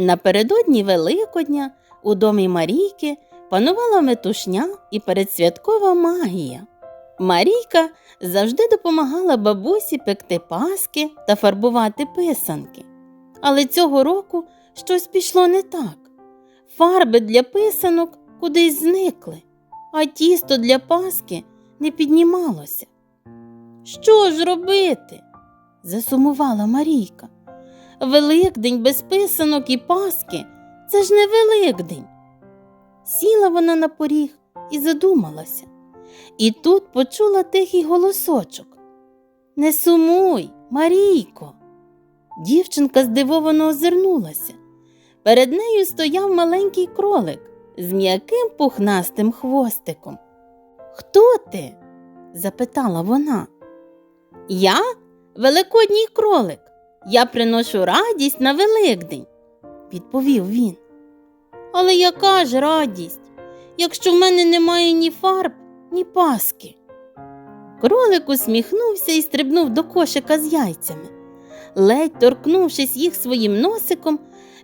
Напередодні Великодня у домі Марійки панувала метушня і передсвяткова магія. Марійка завжди допомагала бабусі пекти паски та фарбувати писанки. Але цього року щось пішло не так. Фарби для писанок кудись зникли, а тісто для паски не піднімалося. Що ж робити? засумувала Марійка. Великдень без писанок і паски це ж не Великдень. Сіла вона на поріг і задумалася. І тут почула тихий голосочок. Не сумуй, Марійко. Дівчинка здивовано озирнулася. Перед нею стояв маленький кролик з м'яким пухнастим хвостиком. Хто ти? запитала вона. Я великодній кролик. Я приношу радість на Великдень, відповів він. Але яка ж радість, якщо в мене немає ні фарб, ні паски? Кролик усміхнувся і стрибнув до кошика з яйцями. Ледь торкнувшись їх своїм носиком,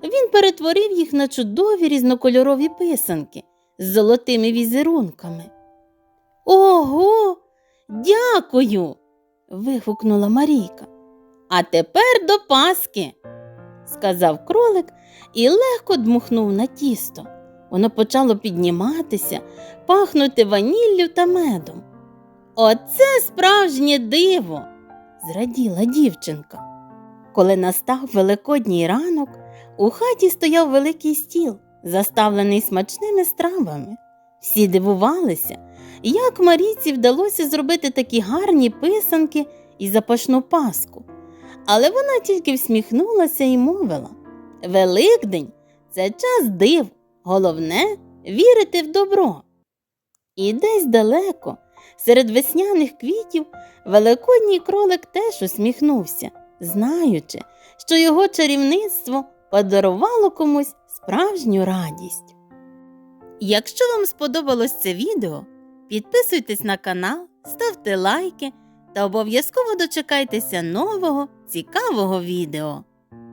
він перетворив їх на чудові різнокольорові писанки з золотими візерунками. Ого, дякую. вигукнула Марійка. А тепер до Паски, сказав кролик і легко дмухнув на тісто. Воно почало підніматися, пахнути ваніллю та медом. Оце справжнє диво, зраділа дівчинка. Коли настав великодній ранок, у хаті стояв великий стіл, заставлений смачними стравами. Всі дивувалися, як Марійці вдалося зробити такі гарні писанки і запашну паску. Але вона тільки всміхнулася і мовила Великдень це час див, головне вірити в добро. І десь далеко, серед весняних квітів, великодній кролик теж усміхнувся, знаючи, що його чарівництво подарувало комусь справжню радість. Якщо вам сподобалось це відео, підписуйтесь на канал, ставте лайки та обов'язково дочекайтеся нового цікавого відео.